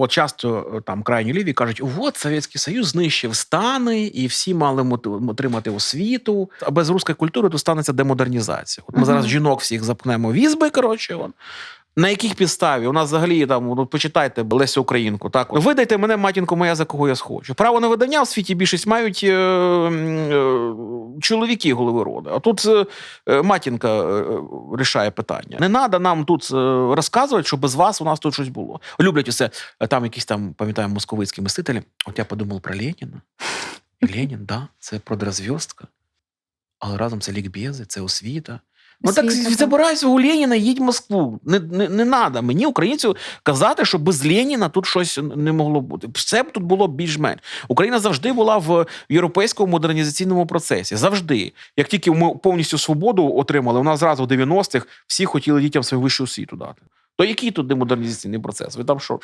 От часто е, там крайні ліві кажуть: от Совєтський Союз знищив стани, і всі мали отримати освіту. А без руської культури то станеться демодернізація. От ми зараз жінок всіх запнемо в ізби, коротше. От. На яких підставі? У нас взагалі там ну, почитайте Лесю Українку. Так, видайте мене, матінко моя, за кого я схочу. Право на видання в світі більшість мають е, е, чоловіки голови роду. А тут е, е, матінка е, рішає питання. Не треба нам тут розказувати, що без вас у нас тут щось було. Люблять усе там якісь там, пам'ятаю, московицькі мислителі. От я подумав про Леніна. Ленін, да, це продразв'язка. Але разом це лікбези, це освіта. Ну так Освіта, так. забирай Леніна, їдь в Москву. Не, не, не треба мені, українцю, казати, що без Леніна тут щось не могло бути. Все б тут було більш-менш. Україна завжди була в європейському модернізаційному процесі. Завжди. Як тільки ми повністю свободу отримали, у нас зразу в 90-х всі хотіли дітям свою вищу освіту дати. То який тут демодернізаційний процес? Ви там що?